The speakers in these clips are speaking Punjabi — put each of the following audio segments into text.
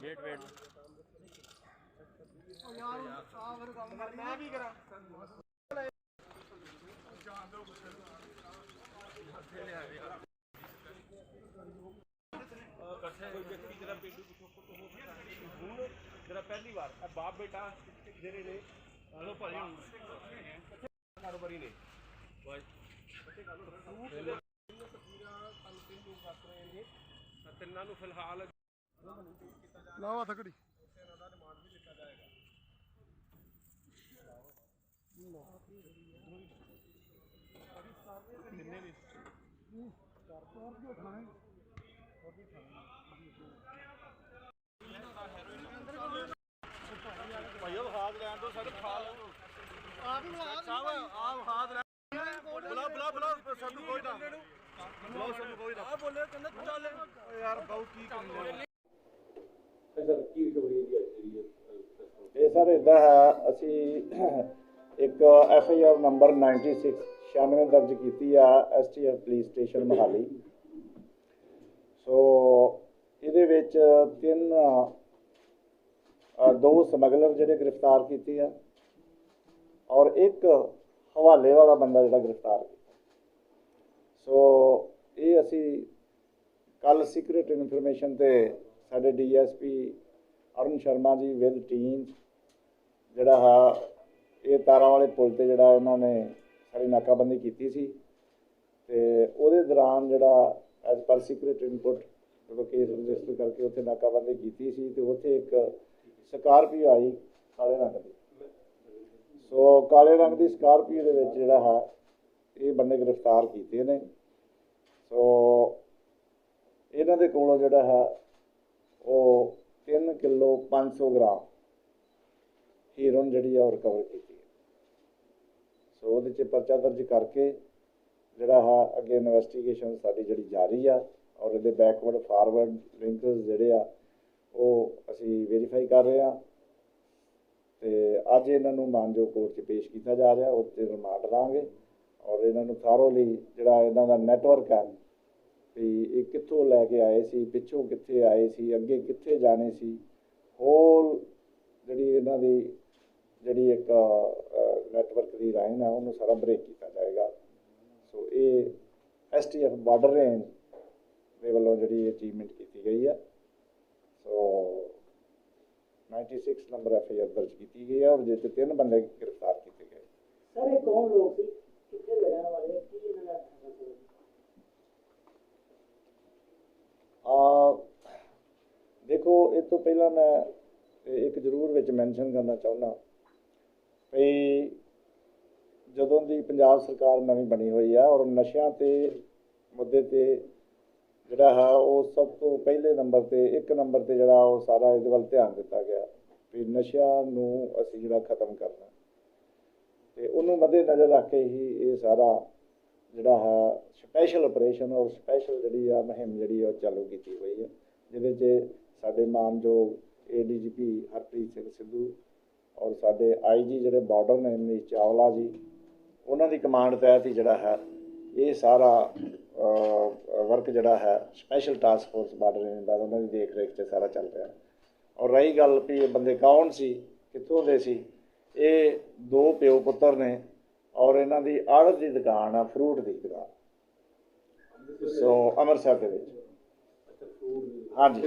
ਵੇਟ ਵੇਟ ਮੈਂ ਵੀ ਕਰਾਂ ਜਿਹੜਾ ਪਹਿਲੀ ਵਾਰ ਇਹ ਬਾਪ ਬੇਟਾ ਜਿਹੜੇ ਨੇ ਹਲੋ ਭਾਜੀ ਹੁਣ ਕਾਰੋਬਾਰੀ ਨੇ ਬਾਈ ਤਿੰਨਾਂ ਨੂੰ ਫਿਲਹਾਲ ਲਾਓ ਹੱਥ ਘੜੀ। ਭਾਈਓ ਹਾਥ ਲੈਣ ਤੋਂ ਸਾਡੇ ਖਾ ਲਓ ਹੀ ਬੁਲਾ ਸਾਹਿਬ ਆਪ ਹਾਥ ਲੈ ਬੁਲਾ ਬੁਲਾ ਬੁਲਾ ਸਾਨੂੰ ਕੋਈ ਨਾ। ਬੁਲਾਓ ਸਾਨੂੰ ਕੋਈ ਨਾ। ਆ ਬੋਲੇ ਕਹਿੰਦਾ ਯਾਰ ਬਾਉ ਕੀ ਕਰੀ ਇਹ ਸਰ ਇਦਾਂ ਹੈ, ਅਸੀਂ ਇੱਕ ਐਫ ਆਈ ਆਰ ਨੰਬਰ 96 96 ਦਰਜ ਕੀਤੀ ਆ STF police station Mohali. So ਇਹਦੇ ਵਿੱਚ ਤਿੰਨ ਦੋ ਸਮਗਲਰ ਜਿਹੜੇ ਗ੍ਰਿਫਤਾਰ ਕੀਤੇ ਆ ਔਰ ਇੱਕ ਹਵਾਲੇ ਵਾਲਾ ਬੰਦਾ ਜਿਹੜਾ ਗ੍ਰਿਫਤਾਰ ਕੀਤਾ। ਸੋ ਇਹ ਅਸੀਂ ਕੱਲ ਸੀਕ੍ਰੀਟ ਇਨਫੋਰਮੇਸ਼ਨ ਤੇ ਸਾਡੇ DSP Arun Sharma ji with team ਜਿਹੜਾ ਹੈ, ਇਹ ਤਾਰਾਂ ਵਾਲੇ ਪੁਲ ਤੇ ਜਿਹੜਾ ਉਹਨਾਂ ਨੇ ਸਾਰੀ ਨਾਕਾਬੰਦੀ ਕੀਤੀ ਸੀ। ਤੇ ਉਹਦੇ ਦੌਰਾਨ ਜਿਹੜਾ ਐਜ਼ ਪਰ ਸੀਕ੍ਰੀਟ ਇਨਪੁਟ ਜਦੋਂ ਕੇਸ ਰਜਿਸਟਰ ਕਰਕੇ ਉੱਥੇ ਨਾਕਾਬੰਦੀ ਕੀਤੀ ਸੀ ਤੇ ਉੱਥੇ ਇੱਕ ਸਕਾਰਪੀਓ ਆਈ ਕਾਲੇ ਰੰਗ ਦੀ। ਸੋ ਕਾਲੇ ਰੰਗ ਦੀ ਸਕਾਰਪੀਓ ਦੇ ਵਿੱਚ ਜਿਹੜਾ ਹੈ, ਇਹ ਬੰਦੇ ਗ੍ਰਿਫਤਾਰ ਕੀਤੇ ਨੇ। ਸੋ ਇਹਨਾਂ ਦੇ ਕੋਲੋਂ ਜਿਹੜਾ ਹੈ ਉਹ 3 ਕਿਲੋ 500 ਗ੍ਰਾਮ ਹੀਰੋਇਨ ਜਿਹੜੀ ਆ ਉਹ ਰਿਕਵਰ ਕੀਤੀ ਸੋ ਉਹਦੇ 'ਚ ਪਰਚਾ ਦਰਜ ਕਰਕੇ ਜਿਹੜਾ ਹੈ ਅੱਗੇ ਇਨਵੈਸਟੀਗੇਸ਼ਨ ਸਾਡੀ ਜਿਹੜੀ ਜਾਰੀ ਆ ਔਰ ਇਹਦੇ ਬੈਕਵਰਡ ਫਾਰਵਰਡ ਲਿੰਕਸ ਜਿਹੜੇ ਆ ਉਹ ਅਸੀਂ ਵੈਰੀਫਾਈ ਕਰ ਰਹੇ ਆ ਤੇ ਅੱਜ ਇਹਨਾਂ ਨੂੰ ਮਾਨਯੋਗ ਕੋਰਟ 'ਚ ਪੇਸ਼ ਕੀਤਾ ਜਾ ਰਿਹਾ ਉੱਤੇ ਰਿਮਾਂਡ ਲਾਂਗੇ ਔਰ ਇਹਨਾਂ ਨੂੰ ਥਾਰੋਲੀ ਜਿਹੜਾ ਇਹਨਾਂ ਦਾ ਨੈਟਵਰਕ ਹੈ ਕਿੱਥੋਂ ਲੈ ਕੇ ਆਏ ਸੀ, ਪਿੱਛੋਂ ਕਿੱਥੇ ਆਏ ਸੀ, ਅੱਗੇ ਕਿੱਥੇ ਜਾਣੇ ਸੀ ਹੋਲ ਜਿਹੜੀ ਇਹਨਾਂ ਦੀ ਜਿਹੜੀ ਇੱਕ ਨੈਟਵਰਕ ਦੀ ਲਾਈਨ ਆ, ਉਹਨੂੰ ਸਾਰਾ ਬ੍ਰੇਕ ਕੀਤਾ ਜਾਏਗਾ। ਸੋ ਇਹ ਐਸਟੀਐਫ ਬਾਰਡਰ ਰੇਂਜ ਦੇ ਵੱਲੋਂ ਜਿਹੜੀ ਅਚੀਵਮੈਂਟ ਕੀਤੀ ਗਈ ਆ। So 96 number F I R ਦਰਜ ਕੀਤੀ ਗਈ ਹੈ ਔਰ ਜਿਹਦੇ 'ਚ ਤਿੰਨ ਬੰਦੇ ਗ੍ਰਿਫਤਾਰ ਕੀਤੇ ਗਏ। ਸਰ, ਇਹ ਕੌਣ ਲੋਕ ਸੀ? ਕਿੱਥੇ ਰਹਿਣ ਵਾਲੇ ਕੀ ਇਹਨਾਂ ਦਾ ਮਤਲਬ? ਆ ਦੇਖੋ, ਇਹ ਤੋਂ ਪਹਿਲਾਂ ਮੈਂ ਇੱਕ ਜ਼ਰੂਰ ਵਿੱਚ ਮੈਂਸ਼ਨ ਕਰਨਾ ਚਾਹੁੰਦਾ ਵੀ ਜਦੋਂ ਦੀ ਪੰਜਾਬ ਸਰਕਾਰ ਨਵੀਂ ਬਣੀ ਹੋਈ ਆ ਔਰ ਨਸ਼ਿਆਂ ਤੇ ਮੁੱਦੇ ਤੇ ਜਿਹੜਾ ਹੈ, ਉਹ ਸਭ ਤੋਂ ਪਹਿਲੇ ਨੰਬਰ ਤੇ, ਇੱਕ ਨੰਬਰ ਤੇ ਜਿਹੜਾ ਉਹ ਸਾਰਾ ਇਹਦੇ ਵੱਲ ਧਿਆਨ ਦਿੱਤਾ ਗਿਆ ਵੀ ਨਸ਼ਿਆਂ ਨੂੰ ਅਸੀਂ ਜਿਹੜਾ ਖਤਮ ਕਰਨਾ। ਤੇ ਉਹਨੂੰ ਮੱਦੇ ਨਜ਼ਰ ਰੱਖ ਕੇ ਹੀ ਇਹ ਸਾਰਾ ਜਿਹੜਾ ਹੈ ਸਪੈਸ਼ਲ ਆਪਰੇਸ਼ਨ ਔਰ ਸਪੈਸ਼ਲ ਜਿਹੜੀ ਆ ਮੁਹਿੰਮ ਜਿਹੜੀ ਆ ਉਹ ਚਾਲੂ ਕੀਤੀ ਹੋਈ ਹੈ ਜਿਹਦੇ 'ਚ ਸਾਡੇ ਮਾਨਯੋਗ ਏਡੀਜੀਪੀ ਹਰਪ੍ਰੀਤ ਸਿੰਘ ਸਿੱਧੂ ਔਰ ਸਾਡੇ ਆਈਜੀ ਜਿਹੜੇ ਬਾਰਡਰ ਨੇ ਮਨੀਸ਼ ਚਾਵਲਾ ਜੀ ਉਹਨਾਂ ਦੀ ਕਮਾਂਡ ਤਹਿਤ ਹੀ ਜਿਹੜਾ ਹੈ ਇਹ ਸਾਰਾ ਵਰਕ ਜਿਹੜਾ ਹੈ special task force border range ਦਾ ਉਹਨਾਂ ਦੀ ਦੇਖ ਰੇਖ 'ਚ ਸਾਰਾ ਚੱਲ ਰਿਹਾ। ਔਰ ਰਹੀ ਗੱਲ ਵੀ ਇਹ ਬੰਦੇ ਕੌਣ ਸੀ ਕਿੱਥੋਂ ਦੇ ਸੀ ਇਹ ਦੋ ਪਿਓ ਪੁੱਤਰ ਨੇ ਔਰ ਇਹਨਾਂ ਦੀ ਆੜਤ ਦੀ ਦੁਕਾਨ ਆ ਫਰੂਟ ਦੀ ਦੁਕਾਨ। ਸੋ ਅੰਮ੍ਰਿਤਸਰ ਦੇ ਵਿੱਚ। ਹਾਂਜੀ।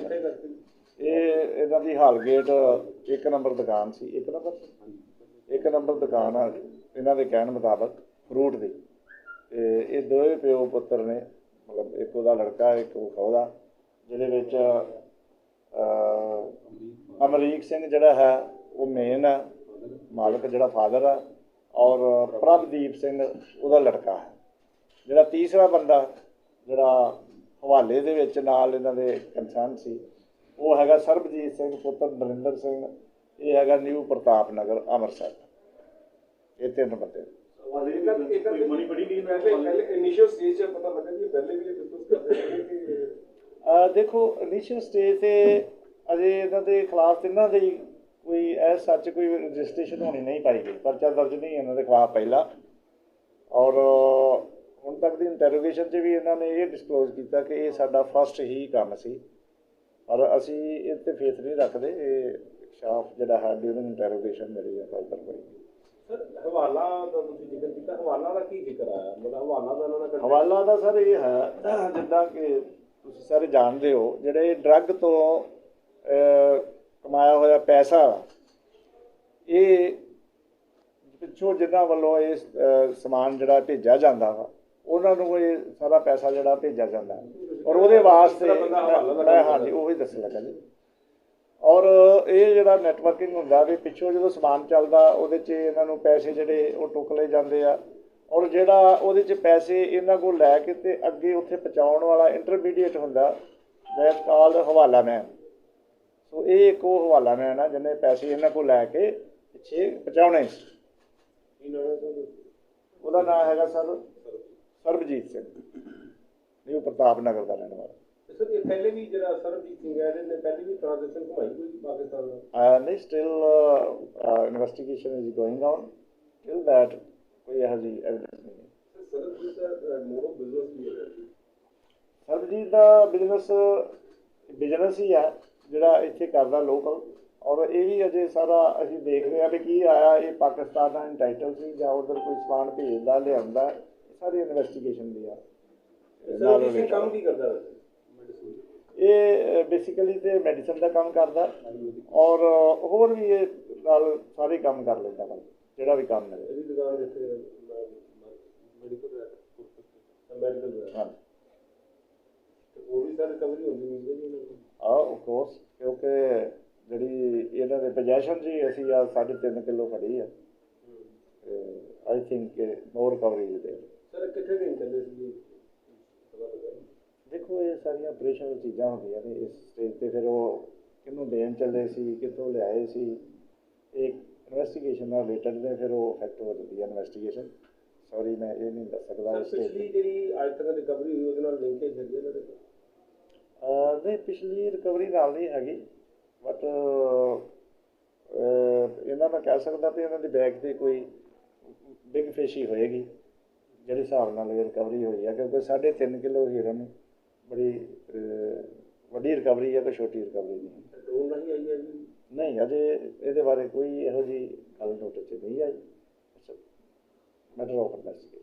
ਇਹ ਇਹਨਾਂ ਦੀ ਹਾਲਗੇਟ ਇੱਕ ਨੰਬਰ ਦੁਕਾਨ ਸੀ, ਇੱਕ ਨੰਬਰ? ਇੱਕ ਨੰਬਰ ਦੁਕਾਨ ਆ, ਇਹਨਾਂ ਦੇ ਕਹਿਣ ਮੁਤਾਬਕ, ਫਰੂਟ ਦੀ। ਤੇ ਇਹ ਦੋਵੇਂ ਪਿਓ ਪੁੱਤਰ ਨੇ, ਮਤਲਬ ਇੱਕ ਉਹਦਾ ਲੜਕਾ, ਇੱਕ ਉਹਦਾ ਜਿਹਦੇ ਵਿੱਚ ਅਮਰੀਕ ਸਿੰਘ ਜਿਹੜਾ ਹੈ, ਉਹ ਮੇਨ ਆ, ਮਾਲਕ ਜਿਹੜਾ ਫਾਦਰ ਆ, ਔਰ ਪ੍ਰਭਦੀਪ ਸਿੰਘ ਉਹਦਾ ਲੜਕਾ ਹੈ। ਜਿਹੜਾ ਤੀਸਰਾ ਬੰਦਾ, ਜਿਹੜਾ ਹਵਾਲੇ ਦੇ ਵਿੱਚ ਨਾਲ ਇਹਨਾਂ ਦੇ ਕੰਸਰਨ ਸੀ ਉਹ ਹੈਗਾ ਸਰਬਜੀਤ ਸਿੰਘ ਪੁੱਤਰ ਨਰਿੰਦਰ ਸਿੰਘ ਇਹ ਹੈਗਾ ਨਿਊ ਪ੍ਰਤਾਪ ਨਗਰ ਅੰਮ੍ਰਿਤਸਰ। ਇਹ ਤਿੰਨ ਬੰਦੇ। ਦੇਖੋ ਇਨੀਸ਼ੀਅਲ ਸਟੇਜ ਤੇ ਅਜੇ ਇਹਨਾਂ ਦੇ ਖਿਲਾਫ ਤਿੰਨਾਂ ਦੇ ਕੋਈ ਐ ਸੱਚ ਕੋਈ ਰਜਿਸਟ੍ਰੇਸ਼ਨ ਹੋਣੀ ਨਹੀਂ ਪਾਈ ਗਈ। ਪਰਚਾ ਦਰਜ ਨਹੀਂ ਇਹਨਾਂ ਦੇ ਖਿਲਾਫ ਪਹਿਲਾ। ਔਰ ਹੁਣ ਤੱਕ ਦੀ ਇੰਟਰੋਗੇਸ਼ਨ 'ਚ ਵੀ ਇਹਨਾਂ ਨੇ ਇਹ ਡਿਸਕਲੋਜ਼ ਕੀਤਾ ਕਿ ਇਹ ਸਾਡਾ ਫਸਟ ਹੀ ਕੰਮ ਸੀ। ਔਰ ਅਸੀਂ ਇਹ ਤੇ ਫੇਥ ਨਹੀਂ ਰੱਖਦੇ ਇਹ ਸ਼ਾਪ ਜਿਹੜਾ ਹੈ ਡਿਊਰਿੰਗ ਇੰਟਰੋਗੇਸ਼ਨ ਮੇਰੀ ਹੈ ਫਰਦਰ ਹੋਏਗੀ ਸਰ ਹਵਾਲਾ ਦਾ ਤੁਸੀਂ ਜ਼ਿਕਰ ਕੀਤਾ ਹਵਾਲਾ ਦਾ ਕੀ ਜ਼ਿਕਰ ਆਇਆ? ਮਤਲਬ ਹਵਾਲਾ ਦਾ ਇਹਨਾਂ ਦਾ ਕੰਟੈਕਟ ਹਵਾਲਾ ਦਾ ਸਰ ਇਹ ਹੈ ਜਿੱਦਾਂ ਕਿ ਤੁਸੀਂ ਸਾਰੇ ਜਾਣਦੇ ਹੋ ਜਿਹੜੇ ਡਰੱਗ ਤੋਂ ਕਮਾਇਆ ਹੋਇਆ ਪੈਸਾ ਇਹ ਪਿੱਛੋਂ ਜਿਨ੍ਹਾਂ ਵੱਲੋਂ ਇਹ ਸਮਾਨ ਜਿਹੜਾ ਭੇਜਿਆ ਜਾਂਦਾ ਵਾ ਉਹਨਾਂ ਨੂੰ ਇਹ ਸਾਰਾ ਪੈਸਾ ਜਿਹੜਾ ਭੇਜਿਆ ਜਾਂਦਾ ਹੈ। ਔਰ ਉਹਦੇ ਵਾਸਤੇ ਹਾਂਜੀ ਉਹੀ ਦੱਸਣ ਲੱਗਾ ਜੀ। ਔਰ ਇਹ ਜਿਹੜਾ ਨੈਟਵਰਕਿੰਗ ਹੁੰਦਾ ਵੀ ਪਿੱਛੋਂ ਜਦੋਂ ਸਮਾਨ ਚੱਲਦਾ ਉਹਦੇ 'ਚ ਇਹਨਾਂ ਨੂੰ ਪੈਸੇ ਜਿਹੜੇ ਉਹ ਟੁੱਕ ਲਏ ਜਾਂਦੇ ਆ। ਔਰ ਜਿਹੜਾ ਉਹਦੇ 'ਚ ਪੈਸੇ ਇਹਨਾਂ ਕੋਲ ਲੈ ਕੇ ਤੇ ਅੱਗੇ ਉੱਥੇ ਪਹੁੰਚਾਉਣ ਵਾਲਾ ਇੰਟਰਮੀਡੀਏਟ ਹੁੰਦਾ ਦੈਟ ਕਾਲਡ ਹਵਾਲਾ ਮੈਨ ਸੋ ਇਹ ਇੱਕ ਉਹ ਹਵਾਲਾ ਮੈਨ ਆ ਜਿਹਨੇ ਪੈਸੇ ਇਹਨਾਂ ਕੋਲ ਲੈ ਕੇ ਪਿੱਛੇ ਪਹੁੰਚਾਉਣੇ। ਹੈ ਉਹਦਾ ਨਾਮ ਹੈਗਾ ਸਰ ਸਰਬਜੀਤ ਸਿੰਘ। ਨਿਊ ਪ੍ਰਤਾਪ ਨਗਰ ਦਾ ਰਹਿਣ ਵਾਲਾ। ਸਰ ਇਹ ਪਹਿਲੇ ਵੀ ਜਿਹੜਾ ਸਰਬਜੀਤ ਸਿੰਘ ਹੈ ਇਹਨੇ ਪਹਿਲੇ ਵੀ ਟ੍ਰਾਂਜੈਕਸ਼ਨ ਘੁਮਾਈ ਕੋਈ ਪਾਕਿਸਤਾਨ ਨਾਲ? uh, uh, investigation is going on. Till that, ਕੋਈ ਇਹੋ ਜਿਹੀ ਨਹੀਂ ਹੈ। ਸਰਬਜੀਤ ਦਾ ਮੋਰੋ ਬਿਜ਼ਨਸ ਕੀ ਹੈ ਸਰਬਜੀਤ ਦਾ ਬਿਜ਼ਨਸ ਬਿਜ਼ਨਸ ਹੀ ਹੈ ਜਿਹੜਾ ਇੱਥੇ ਕਰਦਾ ਲੋਕਲ ਔਰ ਇਹ ਵੀ ਅਜੇ ਸਾਰਾ ਅਸੀਂ ਦੇਖ ਰਹੇ ਹਾਂ ਵੀ ਕੀ ਆਇਆ ਇਹ ਪਾਕਿਸਤਾਨ ਦਾ ਇੰਟਾਈਟਲ ਸੀ ਜਾਂ ਉਧਰ ਕੋਈ ਸਮਾਨ ਭੇਜਦਾ ਲਿਆਉਂਦਾ ਇਹ ਸਾਰੀ ਇਨਵੈਸਟੀਗੇਸ਼ਨ ਦੀ ਆ। ਨਾਲ related ਕੰਮ ਕੀ ਕਰਦਾ ਇਹ ਬੇਸਿਕਲੀ ਤੇ ਮੈਡੀਸਨ ਦਾ ਕੰਮ ਕਰਦਾ। ਔਰ ਹੋਰ ਵੀ ਇਹ ਨਾਲ ਸਾਰੇ ਕੰਮ ਕਰ ਲੈਂਦਾ ਵਾ ਜਿਹੜਾ ਵੀ ਕੰਮ ਮਿਲੇ। ਇਹਦੀ ਦੁਕਾਨ ਜਿੱਥੇ ਮੈਡੀਕਲ ਮੈਡੀਕਲ ਹੈ ਉਹ ਵੀ ਸਰ ਰਿਕਵਰੀ ਹੁੰਦੀ ਨਹੀਂ ਹੈ ਜੀ ਇਹਨਾਂ ਨੂੰ ਆ ਆਫ ਕੋਰਸ ਕਿਉਂਕਿ ਜਿਹੜੀ ਇਹਨਾਂ ਦੇ ਪੋਜੈਸ਼ਨ ਜੀ ਅਸੀਂ ਆ 3.5 ਕਿਲੋ ਫੜੀ ਆ। ਆਈ ਥਿੰਕ ਮੋਰ ਕਵਰੇਜ ਦੇ। ਸਰ ਇਹ ਕਿੱਥੇ ਚੱਲੇ ਸੀ? ਦੇਖੋ ਇਹ ਸਾਰੀਆਂ ਆਪਰੇਸ਼ਨਲ ਚੀਜ਼ਾਂ ਹੁੰਦੀਆਂ ਨੇ ਇਸ ਸਟੇਜ ਤੇ ਫਿਰ ਉਹ ਕਿਹਨੂੰ ਦੇਣ ਚੱਲੇ ਸੀ ਕਿੱਥੋਂ ਲਿਆਏ ਸੀ? ਇੱਕ ਇਨਵੈਸਟੀਗੇਸ਼ਨ ਨਾਲ ਰਿਲੇਟਡ ਨੇ ਫਿਰ ਉਹ ਫੈਕਟ ਹੋ ਜਾਂਦੀ ਹੈ ਇਨਵੈਸਟੀਗੇਸ਼ਨ ਸੌਰੀ ਮੈਂ ਇਹ ਨਹੀਂ ਦੱਸ ਸਕਦਾ ਇਸ ਸਟੇਜ ਪਿਛਲੀ ਜਿਹੜੀ ਅੱਜ ਤੱਕ ਰਿਕਵਰੀ ਹੋਈ ਉਹਦੇ ਨਾਲ ਲਿੰਕੇਜ ਹੈਗੀ ਇਹਨਾਂ ਦੇ ਅਹ ਨਹੀਂ ਪਿਛਲੀ ਰਿਕਵਰੀ ਨਾਲ ਨਹੀਂ ਹੈਗੀ ਬਟ ਇਹਨਾਂ ਮੈਂ ਕਹਿ ਸਕਦਾ ਵੀ ਇਹਨਾਂ ਦੀ ਬੈਗ ਤੇ ਕੋਈ ਬਿਗ ਫਿਸ਼ ਹੀ ਹੋਏਗੀ। ਜਿਹੜੇ ਹਿਸਾਬ ਨਾਲ ਇਹ ਰਿਕਵਰੀ ਹੋਈ ਹੈ ਕਿਉਂਕਿ 3.5 ਕਿਲੋ ਹੀਰਨ ਬੜੀ ਵੱਡੀ ਰਿਕਵਰੀ ਹੈ ਕਿ ਛੋਟੀ ਰਿਕਵਰੀ ਨਹੀਂ ਡਰੋਨ ਰਾਹੀਂ ਆਈ ਹੈ ਜੀ? ਨਹੀਂ ਅਜੇ ਇਹਦੇ ਬਾਰੇ ਕੋਈ ਇਹੋ ਜੀ ਗੱਲ ਨੋਟਿਸ 'ਚ ਨਹੀਂ ਆਈ। Matter of investigation